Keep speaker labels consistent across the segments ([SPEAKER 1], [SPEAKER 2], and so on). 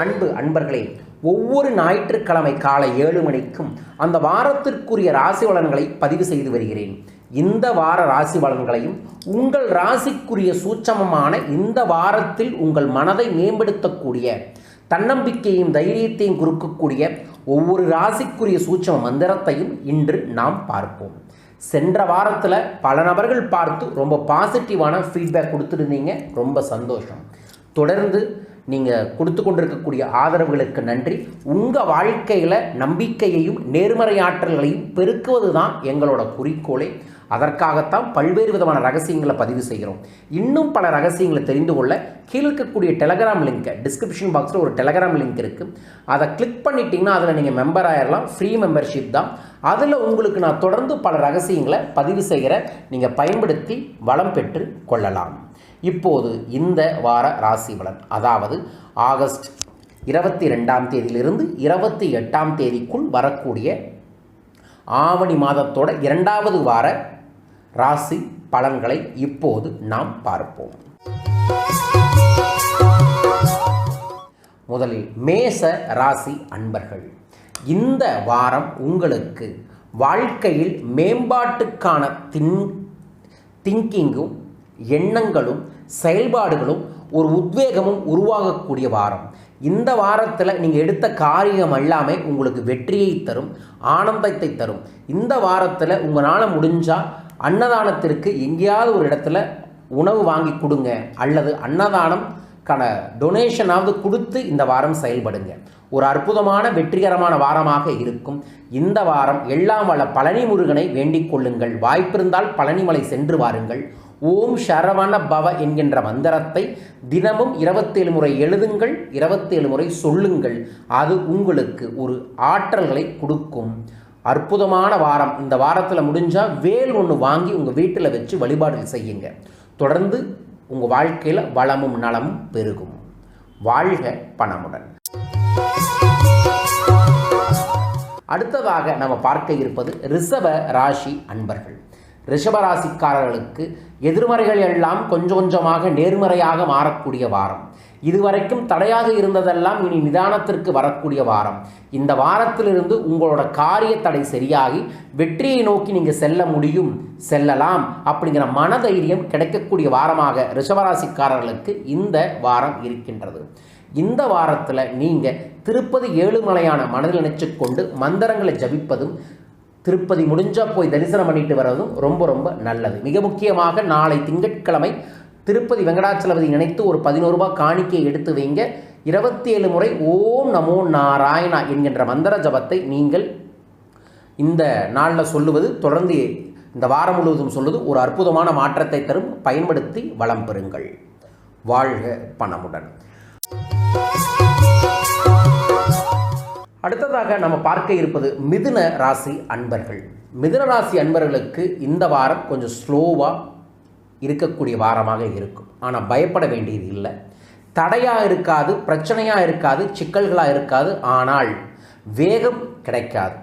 [SPEAKER 1] அன்பு அன்பர்களே ஒவ்வொரு ஞாயிற்றுக்கிழமை காலை ஏழு மணிக்கும் அந்த வாரத்திற்குரிய ராசி பலன்களை பதிவு செய்து வருகிறேன். இந்த வார ராசி பலன்களையும் உங்கள் ராசிக்குரிய சூட்சமமான இந்த வாரத்தில் உங்கள் மனதை மேம்படுத்தக்கூடிய தன்னம்பிக்கையும் தைரியத்தையும் குறுக்கக்கூடிய ஒவ்வொரு ராசிக்குரிய சூட்சம மந்திரத்தையும் இன்று நாம் பார்ப்போம். சென்ற வாரத்தில் பல நபர்கள் பார்த்து ரொம்ப பாசிட்டிவான ஃபீட்பேக் கொடுத்துருந்தீங்க. ரொம்ப சந்தோஷம். தொடர்ந்து நீங்கள் கொடுத்து கொண்டிருக்கக்கூடிய ஆதரவுகளுக்கு நன்றி. உங்கள் வாழ்க்கையில் நம்பிக்கையையும் நேர்மறையாற்றல்களையும் பெருக்குவது தான் எங்களோட குறிக்கோளே. அதற்காகத்தான் பல்வேறு விதமான ரகசியங்களை பதிவு செய்கிறோம். இன்னும் பல ரகசியங்களை தெரிந்து கொள்ள கீழே இருக்கக்கூடிய டெலகிராம் லிங்க்கை டிஸ்கிரிப்ஷன் பாக்ஸில் ஒரு டெலகிராம் லிங்க் இருக்குது அதை கிளிக் பண்ணிட்டீங்கன்னா அதில் நீங்கள் மெம்பர் ஆயிடலாம் ஃப்ரீ மெம்பர்ஷிப் தான். அதில் உங்களுக்கு நான் தொடர்ந்து பல ரகசியங்களை பதிவு செய்கிற நீங்கள் பயன்படுத்தி வளம் பெற்று கொள்ளலாம். இப்போது இந்த வார ராசி பலன் அதாவது ஆகஸ்ட் இருபத்தி ரெண்டாம் தேதியிலிருந்து இருபத்தி எட்டாம் தேதிக்குள் வரக்கூடிய ஆவணி மாதத்தோட இரண்டாவது வார ராசி பலன்களை இப்போது நாம் பார்ப்போம். முதலில் மேச ராசி அன்பர்கள் இந்த வாரம் உங்களுக்கு வாழ்க்கையில் மேம்பாட்டுக்கான தின் திங்கிங்கும் எண்ணங்களும் செயல்பாடுகளும் ஒரு உத்வேகமும் உருவாகக்கூடிய வாரம். இந்த வாரத்தில் நீங்கள் எடுத்த காரியம் எல்லாமே உங்களுக்கு வெற்றியை தரும் ஆனந்தத்தை தரும். இந்த வாரத்தில் உங்களால் முடிஞ்சால் அன்னதானத்திற்கு எங்கேயாவது ஒரு இடத்துல உணவு வாங்கி கொடுங்க. அல்லது அன்னதானம் கண டொனேஷனாவது கொடுத்து இந்த வாரம் செயல்படுங்க. ஒரு அற்புதமான வெற்றிகரமான வாரமாக இருக்கும். இந்த வாரம் எல்லாம் வள பழனி முருகனை வேண்டிக் கொள்ளுங்கள். வாய்ப்பிருந்தால் பழனிமலை சென்று வாருங்கள். ஓம் சரவண பவ என்கின்ற மந்திரத்தை தினமும் இருபத்தேழு முறை எழுதுங்கள் இருபத்தேழு முறை சொல்லுங்கள். அது உங்களுக்கு ஒரு ஆற்றல்களை கொடுக்கும். அற்புதமான வாரம். இந்த வாரத்தில் முடிஞ்சால் வேல் ஒன்று வாங்கி உங்கள் வீட்டில் வச்சு வழிபாடு செய்யுங்க. தொடர்ந்து உங்கள் வாழ்க்கையில் வளமும் நலமும் பெருகும். வாழ்க பணமுடன். அடுத்ததாக நம்ம பார்க்க இருப்பது ரிஷப ராசி அன்பர்கள். ரிஷபராசிக்காரர்களுக்கு எதிர்மறைகள் எல்லாம் கொஞ்சம் கொஞ்சமாக நேர்மறையாக மாறக்கூடிய வாரம். இதுவரைக்கும் தடையாக இருந்ததெல்லாம் இனி நிதானத்திற்கு வரக்கூடிய வாரம். இந்த வாரத்திலிருந்து உங்களோட காரிய தடை சரியாகி வெற்றியை நோக்கி நீங்கள் செல்ல முடியும் செல்லலாம் அப்படிங்கிற மனதைரியம் கிடைக்கக்கூடிய வாரமாக ரிஷபராசிக்காரர்களுக்கு இந்த வாரம் இருக்கின்றது. இந்த வாரத்தில் நீங்கள் திருப்பதி ஏழுமலையான மனதில் நினைச்சு கொண்டு மந்திரங்களை ஜபிப்பதும் திருப்பதி முடிஞ்சால் போய் தரிசனம் பண்ணிட்டு வர்றதும் ரொம்ப ரொம்ப நல்லது. மிக முக்கியமாக நாளை திங்கட்கிழமை திருப்பதி வெங்கடாச்சலபதி நினைத்து ஒரு பதினோரு ரூபாய் காணிக்கையை எடுத்து வைங்க. இருபத்தி ஏழு முறை ஓம் நமோ நாராயணா என்கின்ற மந்திர ஜபத்தை நீங்கள் இந்த நாளில் சொல்லுவது தொடர்ந்து இந்த வாரம் முழுவதும் சொல்லுவது ஒரு அற்புதமான மாற்றத்தை தரும். பயன்படுத்தி வளம் பெறுங்கள். வாழ்க பணமுடன். அடுத்ததாக நம்ம பார்க்க இருப்பது மிதுன ராசி அன்பர்கள். மிதுன ராசி அன்பர்களுக்கு இந்த வாரம் கொஞ்சம் ஸ்லோவாக இருக்கக்கூடிய வாரமாக இருக்கும். ஆனால் பயப்பட வேண்டியது இல்லை. தடையாக இருக்காது பிரச்சனையாக இருக்காது சிக்கல்களாக இருக்காது ஆனால் வேகம் கிடைக்காது.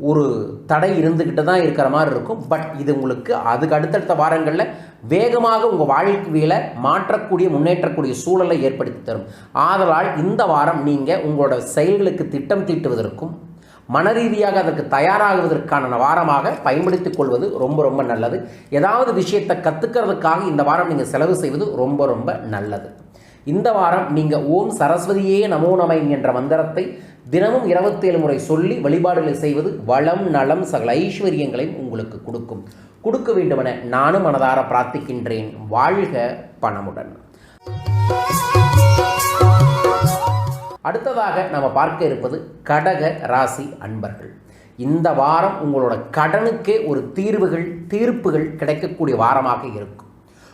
[SPEAKER 1] ஒரு தடை இருந்துக்கிட்டு தான் இருக்கிற மாதிரி இருக்கும். பட் இது உங்களுக்கு அதுக்கு அடுத்தடுத்த வாரங்களில் வேகமாக உங்கள் வாழ்க்கையில் மாற்றக்கூடிய முன்னேற்றக்கூடிய சூழலை ஏற்படுத்தி தரும். ஆதலால் இந்த வாரம் நீங்கள் உங்களோட செயல்களுக்கு திட்டம் தீட்டுவதற்கும் மன ரீதியாக அதற்கு தயாராகுவதற்கான வாரமாக பயன்படுத்திக் கொள்வது ரொம்ப ரொம்ப நல்லது. ஏதாவது விஷயத்தை கற்றுக்கிறதுக்காக இந்த வாரம் நீங்கள் செலவு செய்வது ரொம்ப ரொம்ப நல்லது. இந்த வாரம் நீங்கள் ஓம் சரஸ்வதியே நமோ நமை என்ற மந்திரத்தை தினமும் இருபத்தேழு முறை சொல்லி வழிபாடுகளை செய்வது வளம் நலம் சகல ஐஸ்வர்யங்களையும் உங்களுக்கு கொடுக்கும். கொடுக்க வேண்டுமென நானும் மனதார பிரார்த்திக்கின்றேன். வாழ்க பணமுடன். அடுத்ததாக நம்ம பார்க்க இருப்பது கடக ராசி அன்பர்கள். இந்த வாரம் உங்களோட கடனுக்கே ஒரு தீர்வுகள் தீர்ப்புகள் கிடைக்கக்கூடிய வாரமாக இருக்கும்.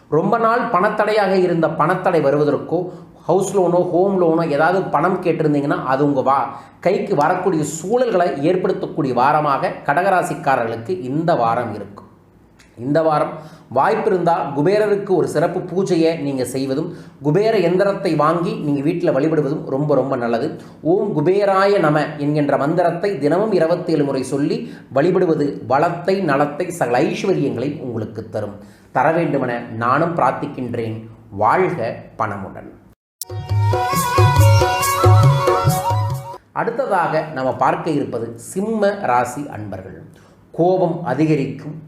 [SPEAKER 1] ரொம்ப நாள் பணத்தடையாக இருந்த பணத்தடை வருவதற்கோ ஹவுஸ் லோனோ ஹோம் லோனோ ஏதாவது பணம் கேட்டிருந்தீங்கன்னா அது உங்கள் வா கைக்கு வரக்கூடிய சூழல்களை ஏற்படுத்தக்கூடிய வாரமாக கடகராசிக்காரர்களுக்கு இந்த வாரம் இருக்கும். இந்த வாரம் வாய்ப்பு இருந்தால் குபேரருக்கு ஒரு சிறப்பு பூஜையை நீங்கள் செய்வதும் குபேர எந்திரத்தை வாங்கி நீங்கள் வீட்டில் வழிபடுவதும் ரொம்ப ரொம்ப நல்லது. ஓம் குபேராய நம என்கின்ற மந்திரத்தை தினமும் இருபத்தேழு முறை சொல்லி வழிபடுவது வளத்தை நலத்தை சகல ஐஸ்வர்யங்களை உங்களுக்கு தரும். தர வேண்டுமென நானும் பிரார்த்திக்கின்றேன். வாழ்க பணமுடன். அடுத்ததாக நம்ம பார்க்க இருப்பது சிம்ம ராசி அன்பர்கள். கோபம் அதிகரிக்கும்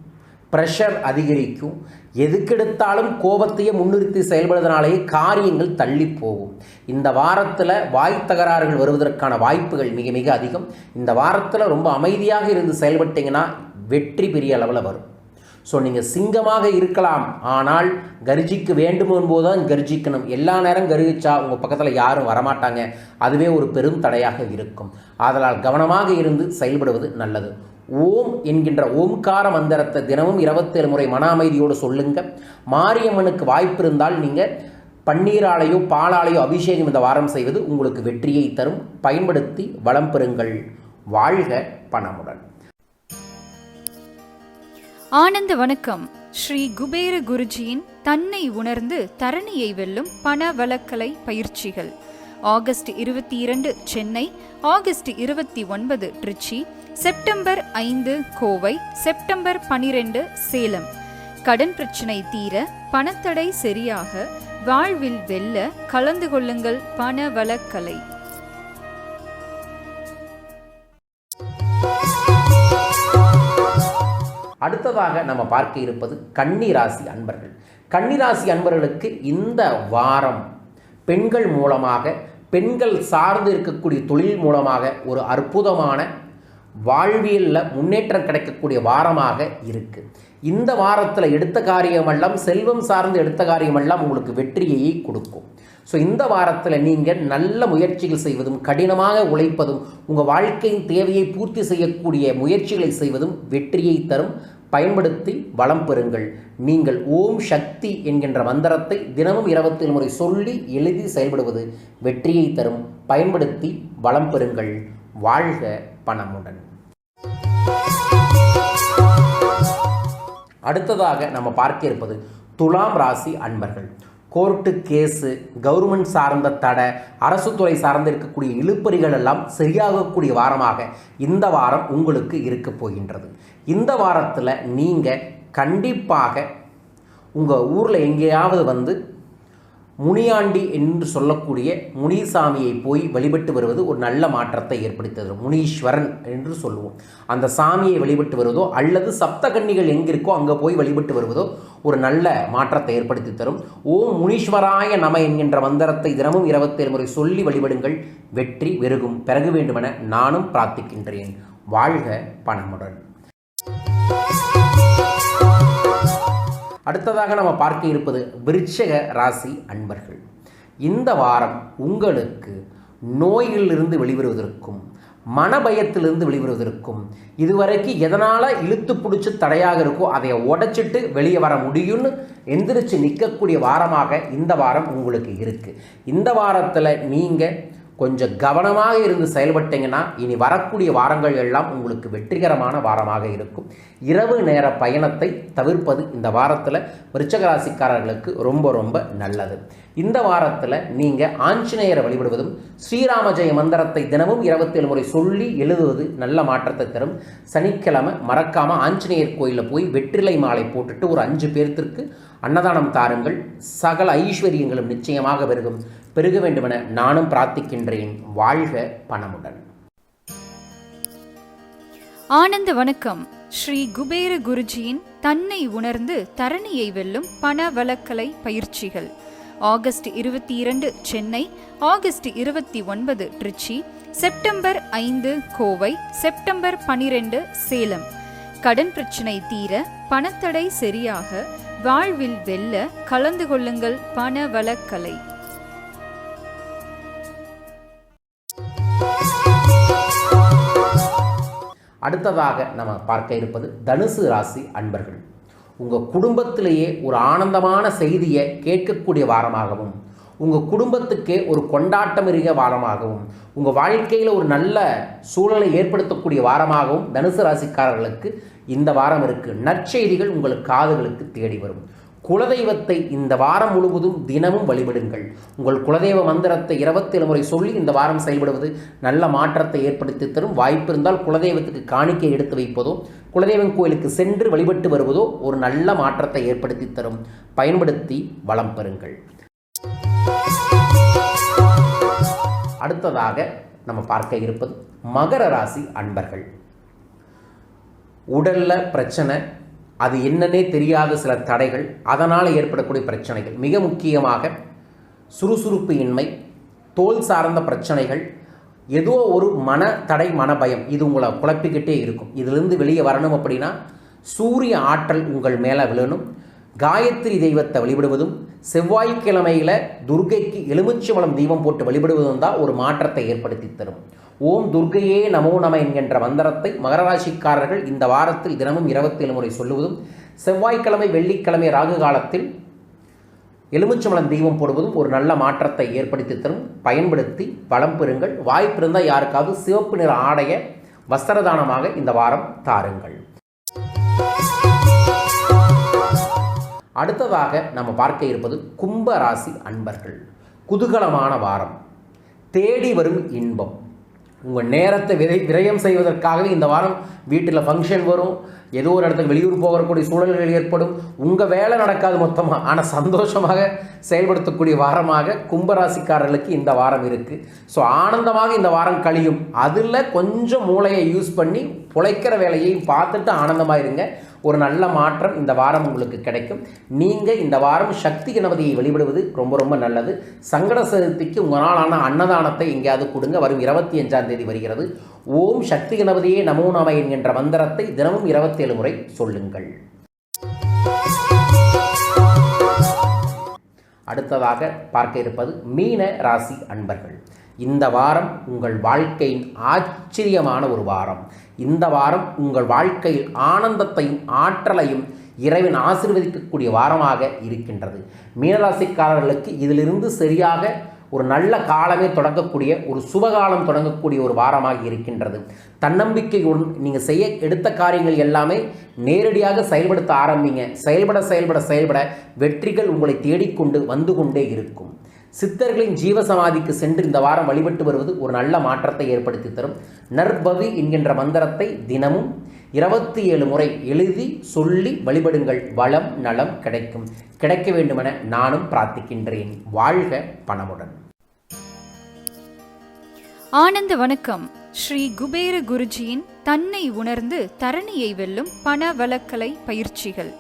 [SPEAKER 1] ப்ரெஷர் அதிகரிக்கும். எதுக்கெடுத்தாலும் கோபத்தையே முன்னிறுத்தி செயல்படுவதனாலேயே காரியங்கள் தள்ளி போகும். இந்த வாரத்தில் வாய் தகராறுகள் வருவதற்கான வாய்ப்புகள் மிக மிக அதிகம். இந்த வாரத்தில் ரொம்ப அமைதியாக இருந்து செயல்பட்டீங்கன்னா வெற்றி பெரிய அளவில் வரும். ஸோ நீங்கள் சிங்கமாக இருக்கலாம். ஆனால் கர்ஜிக்க வேண்டும் தான் கர்ஜிக்கணும். எல்லா நேரம் கருகிச்சா உங்கள் பக்கத்தில் யாரும் வரமாட்டாங்க. அதுவே ஒரு பெரும் தடையாக இருக்கும். ஆதலால் கவனமாக இருந்து செயல்படுவது நல்லது. ஓம் என்கின்ற ஓம்கார மந்திரத்தை தினமும் இருபத்தேழு முறை மன அமைதியோடு சொல்லுங்க. மாரியம்மனுக்கு வாய்ப்பு இருந்தால் நீங்கள் பன்னீராலையோ பாலாலையோ அபிஷேகம் இந்த வாரம் செய்வது உங்களுக்கு வெற்றியை தரும். பயன்படுத்தி வளம் பெறுங்கள். வாழ்க பணமுடன்.
[SPEAKER 2] ஆனந்த வணக்கம். ஸ்ரீ குபேர குருஜியின் தன்னை உணர்ந்து தரணியை வெல்லும் பண வழக்கலை பயிற்சிகள். ஆகஸ்ட் இருபத்தி இரண்டு சென்னை ஆகஸ்ட் இருபத்தி ஒன்பது திருச்சி செப்டம்பர் ஐந்து கோவை செப்டம்பர் பனிரெண்டு சேலம். கடன் பிரச்சனை தீர பணத்தடை சரியாக வாழ்வில் வெல்ல கலந்து கொள்ளுங்கள் பண வழக்கலை
[SPEAKER 1] அடுத்ததாக நம்ம பார்க்க இருப்பது கன்னிராசி அன்பர்கள். கன்னிராசி அன்பர்களுக்கு இந்த வாரம் பெண்கள் மூலமாக பெண்கள் சார்ந்து இருக்கக்கூடிய தொழில் மூலமாக ஒரு அற்புதமான வாழ்வியலில் முன்னேற்றம் கிடைக்கக்கூடிய வாரமாக இருக்குது இந்த வாரத்தில் எடுத்த காரியமெல்லாம் செல்வம் சார்ந்து எடுத்த காரியமெல்லாம் உங்களுக்கு வெற்றியை கொடுக்கும். ஸோ இந்த வாரத்தில் நீங்கள் நல்ல முயற்சிகள் செய்வதும் கடினமாக உழைப்பதும் உங்கள் வாழ்க்கையின் தேவையை பூர்த்தி செய்யக்கூடிய முயற்சிகளை செய்வதும் வெற்றியை தரும். பயன்படுத்தி வளம் பெறுங்கள். நீங்கள் ஓம் சக்தி என்கின்ற மந்திரத்தை தினமும் இருபத்தி முறை சொல்லி எழுதி செயல்படுவது வெற்றியை தரும். பயன்படுத்தி வளம் பெறுங்கள். வாழ்க பணமுடன். அடுத்ததாக நம்ம பார்க்க இருப்பது துலாம் ராசி அன்பர்கள். கோர்ட்டு கேஸு கவர்மெண்ட் சார்ந்த தடை அரசு துறை சார்ந்து இருக்கக்கூடிய இழுப்பறிகள் எல்லாம் சரியாகக்கூடிய வாரமாக இந்த வாரம் உங்களுக்கு இருக்க போகின்றது. இந்த வாரத்தில் நீங்கள் கண்டிப்பாக உங்கள் ஊரில் எங்கேயாவது வந்து முனியாண்டி என்று சொல்லக்கூடிய முனிசாமியை போய் வழிபட்டு வருவது ஒரு நல்ல மாற்றத்தை ஏற்படுத்தி தரும் முனீஸ்வரன் என்று சொல்லுவோம். அந்த சாமியை வழிபட்டு வருவதோ அல்லது சப்தகன்னிகள் எங்கிருக்கோ அங்கே போய் வழிபட்டு வருவதோ ஒரு நல்ல மாற்றத்தை ஏற்படுத்தி தரும். ஓம் முனீஸ்வராய நம என்கின்ற மந்திரத்தை தினமும் இருபத்தேழு முறை சொல்லி வழிபடுங்கள். வெற்றி வெறுகும் பிறகு வேண்டுமென நானும் பிரார்த்திக்கின்றேன். வாழ்க பணமுடன். அடுத்ததாக நம்ம பார்க்க இருப்பது விருட்சக ராசி அன்பர்கள். இந்த வாரம் உங்களுக்கு நோயிலிருந்து வெளிவருவதற்கும் மனபயத்திலிருந்து வெளிவருவதற்கும் இதுவரைக்கும் எதனால் இழுத்து பிடிச்சி தடையாக இருக்கோ அதை உடைச்சிட்டு வெளியே வர முடியும்னு எந்திரிச்சு நிற்கக்கூடிய வாரமாக இந்த வாரம் உங்களுக்கு இருக்குது இந்த வாரத்தில் நீங்கள் கொஞ்சம் கவனமாக இருந்து செயல்பட்டீங்கன்னா இனி வரக்கூடிய வாரங்கள் எல்லாம் உங்களுக்கு வெற்றிகரமான வாரமாக இருக்கும். இரவு நேர பயணத்தை தவிர்ப்பது இந்த வாரத்தில் விருச்சகராசிக்காரர்களுக்கு ரொம்ப ரொம்ப நல்லது. இந்த வாரத்தில் நீங்கள் ஆஞ்சநேயரை வழிபடுவதும் ஸ்ரீராமஜெய மந்திரத்தை தினமும் இருபத்தேழு முறை சொல்லி எழுதுவது நல்ல மாற்றத்தை தரும். சனிக்கிழமை மறக்காமல் ஆஞ்சநேயர் கோயிலில் போய் வெற்றிலை மாலை போட்டுட்டு ஒரு அஞ்சு பேர்த்திற்கு அன்னதானம் தாருங்கள். சகல ஐஸ்வர்யங்களும் நிச்சயமாக பெருகும். பெருக வேண்டுமென நானும் பிரார்த்திக்கின்றேன். வாழ்க பணமுடன்.
[SPEAKER 2] ஆனந்த வணக்கம். ஸ்ரீ குபேர குருஜியின் தன்னை உணர்ந்து தரணியை வெல்லும் பண வழக்கலை பயிற்சிகள். ஆகஸ்ட் இருபத்தி இரண்டு சென்னை ஆகஸ்ட் இருபத்தி ஒன்பது திருச்சி செப்டம்பர் ஐந்து கோவை செப்டம்பர் பனிரெண்டு சேலம். கடன் பிரச்சனை தீர பணத்தடை சரியாக வாழ்வில் வெல்ல கலந்து கொள்ளுங்கள் பண வழக்கலை
[SPEAKER 1] அடுத்ததாக நம்ம பார்க்க இருப்பது தனுசு ராசி அன்பர்கள். உங்கள் குடும்பத்திலேயே ஒரு ஆனந்தமான செய்தியை கேட்கக்கூடிய வாரமாகவும் உங்கள் குடும்பத்துக்கே ஒரு கொண்டாட்டமிருக வாரமாகவும் உங்கள் வாழ்க்கையில் ஒரு நல்ல சூழலை ஏற்படுத்தக்கூடிய வாரமாகவும் தனுசு ராசிக்காரர்களுக்கு இந்த வாரம் இருக்குது நற்செய்திகள் உங்கள் காதுகளுக்கு தேடி வரும். குலதெய்வத்தை இந்த வாரம் முழுவதும் தினமும் வழிபடுங்கள். உங்கள் குலதெய்வ மந்திரத்தை இருபத்தேழு முறை சொல்லி இந்த வாரம் செயல்படுவது நல்ல மாற்றத்தை ஏற்படுத்தி தரும். வாய்ப்பு இருந்தால் குலதெய்வத்துக்கு காணிக்கை எடுத்து வைப்பதோ குலதெய்வம் கோயிலுக்கு சென்று வழிபட்டு வருவதோ ஒரு நல்ல மாற்றத்தை ஏற்படுத்தி தரும். பயன்படுத்தி வளம் பெறுங்கள். அடுத்ததாக நம்ம பார்க்க இருப்பது மகர ராசி அன்பர்கள். உடலில் பிரச்சனை அது என்னன்னே தெரியாத சில தடைகள் அதனால் ஏற்படக்கூடிய பிரச்சனைகள். மிக முக்கியமாக சுறுசுறுப்பு இன்மை தோல் சார்ந்த பிரச்சனைகள் ஏதோ ஒரு மன தடை மனபயம் இது உங்களை குழப்பிக்கிட்டே இருக்கும். இதிலிருந்து வெளியே வரணும் அப்படின்னா சூரிய ஆற்றல் உங்கள் மேலே விழணும். காயத்ரி தெய்வத்தை வழிபடுவதும் செவ்வாய்க்கிழமையில் துர்க்கைக்கு எலுமிச்சம்பழம் தீபம் போட்டு வழிபடுவதும் தான் ஒரு மாற்றத்தை ஏற்படுத்தி தரும். ஓம் துர்கையே நமோ நம என்கின்ற மந்திரத்தை மகர ராசிக்காரர்கள் இந்த வாரத்தில் தினமும் இருபத்தேழு முறை சொல்லுவதும் செவ்வாய்க்கிழமை வெள்ளிக்கிழமை ராகு காலத்தில் எலுமிச்சம்பழம் தீபம் போடுவதும் ஒரு நல்ல மாற்றத்தை ஏற்படுத்தி தரும். பயன்படுத்தி பலம் பெறுங்கள். வாய்ப்பு இருந்தால் யாருக்காவது சிவப்பு நிற ஆடைய வஸ்திரதானமாக இந்த வாரம் தாருங்கள். அடுத்ததாக நம்ம பார்க்க இருப்பது கும்ப ராசி அன்பர்கள். குதூகலமான வாரம். தேடி வரும் இன்பம். உங்கள் நேரத்தை விரை விரயம் செய்வதற்காகவே இந்த வாரம் வீட்டில் ஃபங்க்ஷன் வரும். ஏதோ ஒரு இடத்துக்கு வெளியூர் போகக்கூடிய சூழல்கள் ஏற்படும். உங்கள் வேலை நடக்காது மொத்தமாக ஆனால் சந்தோஷமாக செயல்படுத்தக்கூடிய வாரமாக கும்பராசிக்காரர்களுக்கு இந்த வாரம் இருக்குது ஸோ ஆனந்தமாக இந்த வாரம் கழியும். அதில் கொஞ்சம் மூளையை யூஸ் பண்ணி பிழைக்கிற வேலையையும் பார்த்துட்டு ஆனந்தமாக இருங்க. ஒரு நல்ல மாற்றம் இந்த வாரம் உங்களுக்கு கிடைக்கும். நீங்கள் இந்த வாரம் சக்தி கணபதியை வழிபடுவது ரொம்ப ரொம்ப நல்லது. சங்கட சதுர்த்திக்கு உங்கள் நாளான அன்னதானத்தை எங்கேயாவது கொடுங்க. வரும் இருபத்தி அஞ்சாம் தேதி வருகிறது. ஓம் சக்தி கணபதியே நமோ நம என்கின்ற மந்திரத்தை தினமும் இருபத்தேழு முறை சொல்லுங்கள். அடுத்ததாக பார்க்க இருப்பது மீன ராசி அன்பர்கள். இந்த வாரம் உங்கள் வாழ்க்கையின் ஆச்சரியமான ஒரு வாரம். இந்த வாரம் உங்கள் வாழ்க்கையில் ஆனந்தத்தையும் ஆற்றலையும் இறைவன் ஆசீர்வதிக்கக்கூடிய வாரமாக இருக்கின்றது. மீனராசிக்காரர்களுக்கு இதிலிருந்து சரியாக ஒரு நல்ல காலமே தொடங்கக்கூடிய ஒரு சுபகாலம் தொடங்கக்கூடிய ஒரு வாரமாக இருக்கின்றது. தன்னம்பிக்கையுடன் நீங்கள் செய்ய எடுத்த காரியங்கள் எல்லாமே நேரடியாக செயல்படுத்த ஆரம்பிங்க. செயல்பட செயல்பட செயல்பட வெற்றிகள் உங்களை தேடிக்கொண்டு வந்து கொண்டே இருக்கும். சித்தர்களின் ஜீவசமாதிக்கு சென்று இந்த வாரம் வழிபட்டு வருவது ஒரு நல்ல மாற்றத்தை ஏற்படுத்தி தரும். நற்பவி என்கின்ற மந்திரத்தை தினமும் இருபத்தி ஏழு முறை எழுதி சொல்லி வழிபடுங்கள். வளம் நலம் கிடைக்கும். கிடைக்க வேண்டுமென நானும் பிரார்த்திக்கின்றேன். வாழ்க பணமுடன்.
[SPEAKER 2] ஆனந்த வணக்கம். ஸ்ரீ குபேர குருஜியின் தன்னை உணர்ந்து தரணியை வெல்லும் பண வழக்கலை பயிற்சிகள்.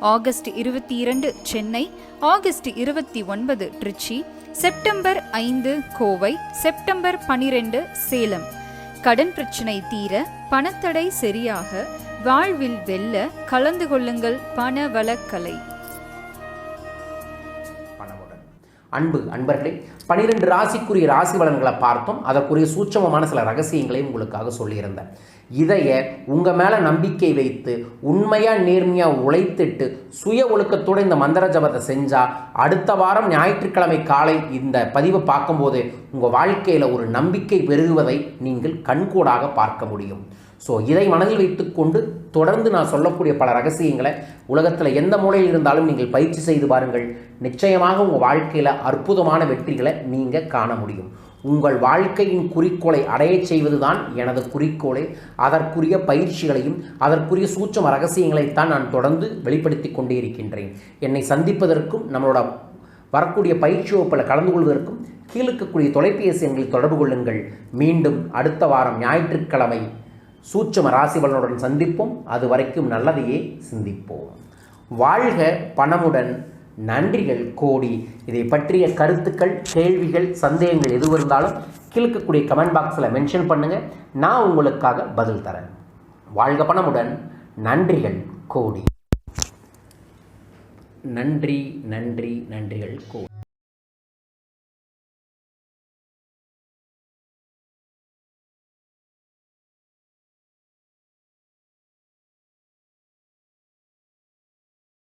[SPEAKER 2] ஆகஸ்ட் இருபத்தி இரண்டு சென்னை. ஆகஸ்ட் இருபத்தி ஒன்பது திருச்சி செப்டம்பர் ஐந்து கோவை. செப்டம்பர் பனிரெண்டு சேலம். கடன் பிரச்சனை தீர பணத்தடை சரியாக வாழ்வில் வெல்ல கலந்து கொள்ளுங்கள்
[SPEAKER 1] பணவளக்கலை. அன்பு அன்பர்களே பனிரெண்டு ராசிக்குரிய ராசி பலன்களை பார்த்தோம். அதற்குரிய சூட்சமமான சில ரகசியங்களையும் உங்களுக்காக சொல்லியிருந்தேன். இதைய உங்கள் மேலே நம்பிக்கை வைத்து உண்மையாக நேர்மையாக உழைத்துட்டு சுய ஒழுக்கத்தோடு இந்த மந்திர ஜபத்தை செஞ்சால் அடுத்த வாரம் ஞாயிற்றுக்கிழமை காலை இந்த பதிவை பார்க்கும்போது உங்கள் வாழ்க்கையில் ஒரு நம்பிக்கை பெருகுவதை நீங்கள் கண்கூடாக பார்க்க முடியும். ஸோ இதை மனதில் வைத்துக்கொண்டு தொடர்ந்து நான் சொல்லக்கூடிய பல ரகசியங்களை உலகத்தில் எந்த மூலையில் இருந்தாலும் நீங்கள் பயிற்சி செய்து பாருங்கள். நிச்சயமாக உங்கள் வாழ்க்கையில் அற்புதமான வெற்றிகளை நீங்கள் காண முடியும். உங்கள் வாழ்க்கையின் குறிக்கோளை அடையச் செய்வதுதான் எனது குறிக்கோளே. அதற்குரிய பயிற்சிகளையும் அதற்குரிய சூட்சம ரகசியங்களைத்தான் நான் தொடர்ந்து வெளிப்படுத்தி கொண்டே இருக்கின்றேன். என்னை சந்திப்பதற்கும் நம்மளோட வரக்கூடிய பயிற்சி வகுப்பில் கலந்து கொள்வதற்கும் கீழுக்கக்கூடிய தொலைபேசி எண்களில் தொடர்பு கொள்ளுங்கள். மீண்டும் அடுத்த வாரம் ஞாயிற்றுக்கிழமை சூட்சம ராசி பலனுடன் சந்திப்போம். அது வரைக்கும் நல்லதையே சிந்திப்போம். வாழ்க பணமுடன். நன்றிகள் கோடி. இதை பற்றிய கருத்துக்கள் கேள்விகள் சந்தேகங்கள் எது இருந்தாலும் கீழ்க்கக்கூடிய கமெண்ட் பாக்ஸில் மென்ஷன் பண்ணுங்கள் நான் உங்களுக்காக பதில் தரேன். வாழ்க பணமுடன். நன்றிகள் கோடி. நன்றி நன்றி நன்றிகள் கோடி.